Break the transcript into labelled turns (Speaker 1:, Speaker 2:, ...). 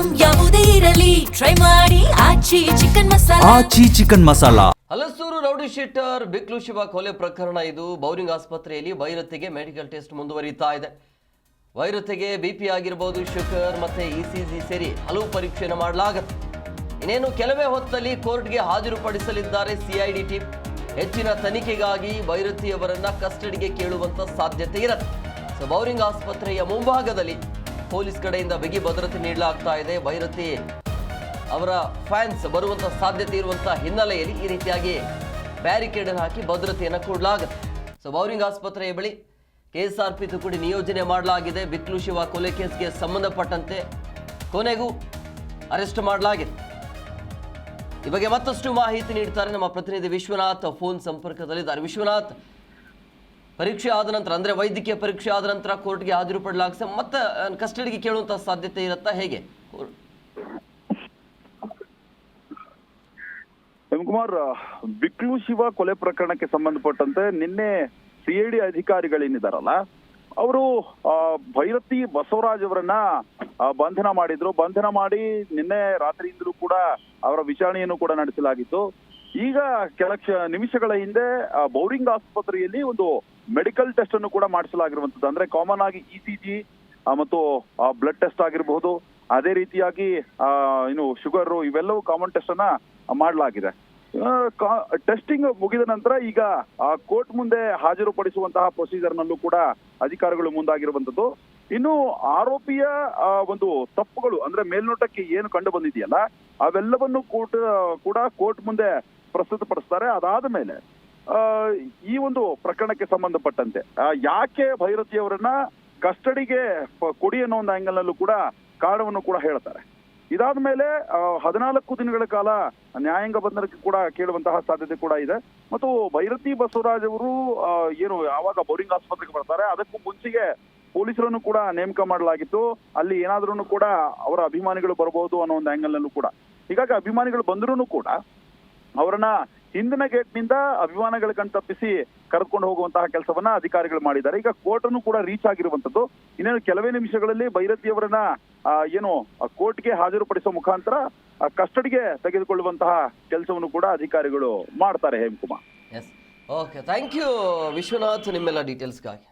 Speaker 1: Item ಯಾವುದೇ ಇರಲಿ. Try ಮಾಡಿ. Aachi chicken masala.
Speaker 2: Aachi chicken masala.
Speaker 3: Halasuru rowdy sheeter Biklu Shiva ಕೊಲೆ ಪ್ರಕರಣ ಇದು. ಬೌರಿಂಗ್ ಆಸ್ಪತ್ರೆಯಲ್ಲಿ ವೈರತೆಗೆ ಮೆಡಿಕಲ್ ಟೆಸ್ಟ್ ಮುಂದುವರಿತಾ ಇದೆ. ವೈರತೆಗೆ ಬಿಪಿ ಆಗಿರಬಹುದು ಶುಗರ್ ಮತ್ತೆ ಇಸಿಜಿ ಸೇರಿ ಹಲವು ಪರೀಕ್ಷೆಯನ್ನು ಮಾಡಲಾಗುತ್ತೆ. ಇನ್ನೇನು ಕೆಲವೇ ಹೊತ್ತಲ್ಲಿ ಕೋರ್ಟ್ಗೆ ಹಾಜರುಪಡಿಸಲಿದ್ದಾರೆ ಸಿಐಡಿ ಟೀಮ್. ಹೆಚ್ಚಿನ ತನಿಖೆಗಾಗಿ ವೈರತಿಯವರನ್ನ ಕಸ್ಟಡಿಗೆ ಕೇಳುವಂತ ಸಾಧ್ಯತೆ ಇರುತ್ತೆ. ಸೊ ಬೌರಿಂಗ್ ಆಸ್ಪತ್ರೆಯ ಮುಂಭಾಗದಲ್ಲಿ ಪೊಲೀಸ್ ಕಡೆಯಿಂದ ಬಿಗಿ ಭದ್ರತೆ ನೀಡಲಾಗ್ತಾ ಇದೆ. ವೈರತಿ ಅವರ ಫ್ಯಾನ್ಸ್ ಬರುವಂತಹ ಸಾಧ್ಯತೆ ಇರುವಂತ ಹಿನ್ನೆಲೆಯಲ್ಲಿ ಈ ರೀತಿಯಾಗಿ ಬ್ಯಾರಿಕೇಡ್ ಹಾಕಿ ಭದ್ರತೆಯನ್ನು ಕೊಡಲಾಗುತ್ತೆ. ಸೊ ಬೌರಿಂಗ್ ಆಸ್ಪತ್ರೆಯ ಬಳಿ ಕೆಎಸ್ಆರ್ಪಿ ತುಕುಡಿ ನಿಯೋಜನೆ ಮಾಡಲಾಗಿದೆ. ಬಿಕ್ಲು ಶಿವ ಕೊಲೆ ಕೇಸ್ಗೆ ಸಂಬಂಧಪಟ್ಟಂತೆ ಕೊನೆಗೂ ಅರೆಸ್ಟ್ ಮಾಡಲಾಗಿದೆ. ಈ ಬಗ್ಗೆ ಮತ್ತಷ್ಟು ಮಾಹಿತಿ ನೀಡ್ತಾರೆ ನಮ್ಮ ಪ್ರತಿನಿಧಿ ವಿಶ್ವನಾಥ್. ಫೋನ್ ಸಂಪರ್ಕದಲ್ಲಿದ್ದಾರೆ. ವಿಶ್ವನಾಥ್ ಪರೀಕ್ಷೆ ಆದ ನಂತರ, ಅಂದ್ರೆ ವೈದ್ಯಕೀಯ ಪರೀಕ್ಷೆ ಆದ ನಂತರ ಕೋರ್ಟ್ಗೆ ಹಾಜರುಪಡಲಾಗ್ಸ ಮತ್ತೆ ಕಸ್ಟಡಿಗೆ ಕೇಳುವಂತ ಸಾಧ್ಯತೆ ಇರುತ್ತಾ ಹೇಗೆ?
Speaker 4: ಕುಮಾರ್ ಬಿಕ್ಲು ಶಿವ ಕೊಲೆ ಪ್ರಕರಣಕ್ಕೆ ಸಂಬಂಧಪಟ್ಟಂತೆ ನಿನ್ನೆ ಸಿಐಡಿ ಅಧಿಕಾರಿಗಳೇನಿದಾರಲ್ಲ, ಅವರು ಭೈರತಿ ಬಸವರಾಜ್ ಅವರನ್ನ ಬಂಧನ ಮಾಡಿದ್ರು. ಬಂಧನ ಮಾಡಿ ನಿನ್ನೆ ರಾತ್ರಿಯಿಂದಲೂ ಕೂಡ ಅವರ ವಿಚಾರಣೆಯನ್ನು ಕೂಡ ನಡೆಸಲಾಗಿತ್ತು. ಈಗ ಕೆಲಕ್ಷ ನಿಮಿಷಗಳ ಹಿಂದೆ ಬೌರಿಂಗ್ ಆಸ್ಪತ್ರೆಯಲ್ಲಿ ಒಂದು ಮೆಡಿಕಲ್ ಟೆಸ್ಟ್ ಅನ್ನು ಕೂಡ ಮಾಡಿಸಲಾಗಿರುವಂತದ್ದು ಅಂದ್ರೆ ಕಾಮನ್ ಆಗಿ ಇ ಸಿ ಜಿ ಮತ್ತು ಬ್ಲಡ್ ಟೆಸ್ಟ್ ಆಗಿರಬಹುದು. ಅದೇ ರೀತಿಯಾಗಿ ಆ, ಏನು ಶುಗರ್ ಇವೆಲ್ಲವೂ ಕಾಮನ್ ಟೆಸ್ಟ್ ಅನ್ನ ಮಾಡಲಾಗಿದೆ. ಟೆಸ್ಟಿಂಗ್ ಮುಗಿದ ನಂತರ ಈಗ ಕೋರ್ಟ್ ಮುಂದೆ ಹಾಜರುಪಡಿಸುವಂತಹ ಪ್ರೊಸೀಜರ್ ನಲ್ಲೂ ಕೂಡ ಅಧಿಕಾರಿಗಳು ಮುಂದಾಗಿರುವಂತದ್ದು ಇನ್ನು ಆರೋಪಿಯ ಒಂದು ತಪ್ಪುಗಳು ಅಂದ್ರೆ ಮೇಲ್ನೋಟಕ್ಕೆ ಏನು ಕಂಡು ಬಂದಿದೆಯಲ್ಲ ಅವೆಲ್ಲವನ್ನು ಕೋರ್ಟ್ ಕೂಡ ಕೋರ್ಟ್ ಮುಂದೆ ಪ್ರಸ್ತುತಪಡಿಸ್ತಾರೆ. ಅದಾದ ಮೇಲೆ ಈ ಒಂದು ಪ್ರಕರಣಕ್ಕೆ ಸಂಬಂಧಪಟ್ಟಂತೆ ಯಾಕೆ ಭೈರತಿಯವರನ್ನ ಕಸ್ಟಡಿಗೆ ಕೊಡಿ ಅನ್ನೋ ಒಂದು ಆಂಗಲ್ ನಲ್ಲೂ ಕೂಡ ಕಾರಣವನ್ನು ಕೂಡ ಹೇಳ್ತಾರೆ. ಇದಾದ ಮೇಲೆ ಹದಿನಾಲ್ಕು ದಿನಗಳ ಕಾಲ ನ್ಯಾಯಾಂಗ ಬಂಧನಕ್ಕೆ ಕೂಡ ಕೇಳುವಂತಹ ಸಾಧ್ಯತೆ ಕೂಡ ಇದೆ. ಮತ್ತು ಭೈರತಿ ಬಸವರಾಜ್ ಅವರು ಏನು, ಯಾವಾಗ ಬೋರಿಂಗ್ ಆಸ್ಪತ್ರೆಗೆ ಬರ್ತಾರೆ, ಅದಕ್ಕೂ ಮುಂಚೆಗೆ ಪೊಲೀಸರನ್ನು ಕೂಡ ನೇಮಕ ಮಾಡಲಾಗಿತ್ತು. ಅಲ್ಲಿ ಏನಾದ್ರೂ ಕೂಡ ಅವರ ಅಭಿಮಾನಿಗಳು ಬರಬಹುದು ಅನ್ನೋ ಒಂದು ಆಂಗಲ್ ನಲ್ಲೂ ಕೂಡ. ಹೀಗಾಗಿ ಅಭಿಮಾನಿಗಳು ಬಂದರೂ ಕೂಡ ಅವರನ್ನ ಹಿಂದಿನ ಗೇಟ್ನಿಂದ ಕಣ್ ತಪ್ಪಿಸಿ ಕರೆದುಕೊಂಡು ಹೋಗುವಂತಹ ಕೆಲಸವನ್ನ ಅಧಿಕಾರಿಗಳು ಮಾಡಿದ್ದಾರೆ. ಈಗ ಕೋರ್ಟ್ ಅನ್ನು ಕೂಡ ರೀಚ್ ಆಗಿರುವಂತದ್ದು ಇನ್ನೇನು ಕೆಲವೇ ನಿಮಿಷಗಳಲ್ಲಿ ಭೈರತಿಯವರನ್ನ ಆ, ಏನು ಕೋರ್ಟ್ಗೆ ಹಾಜರುಪಡಿಸುವ ಮುಖಾಂತರ ಕಸ್ಟಡಿಗೆ ತೆಗೆದುಕೊಳ್ಳುವಂತಹ ಕೆಲಸವನ್ನು ಕೂಡ ಅಧಿಕಾರಿಗಳು ಮಾಡ್ತಾರೆ Hemakumar.
Speaker 3: Okay thank you Vishwanath ನಿಮ್ಮೆಲ್ಲ ಡೀಟೇಲ್ಸ್ಗಾಗಿ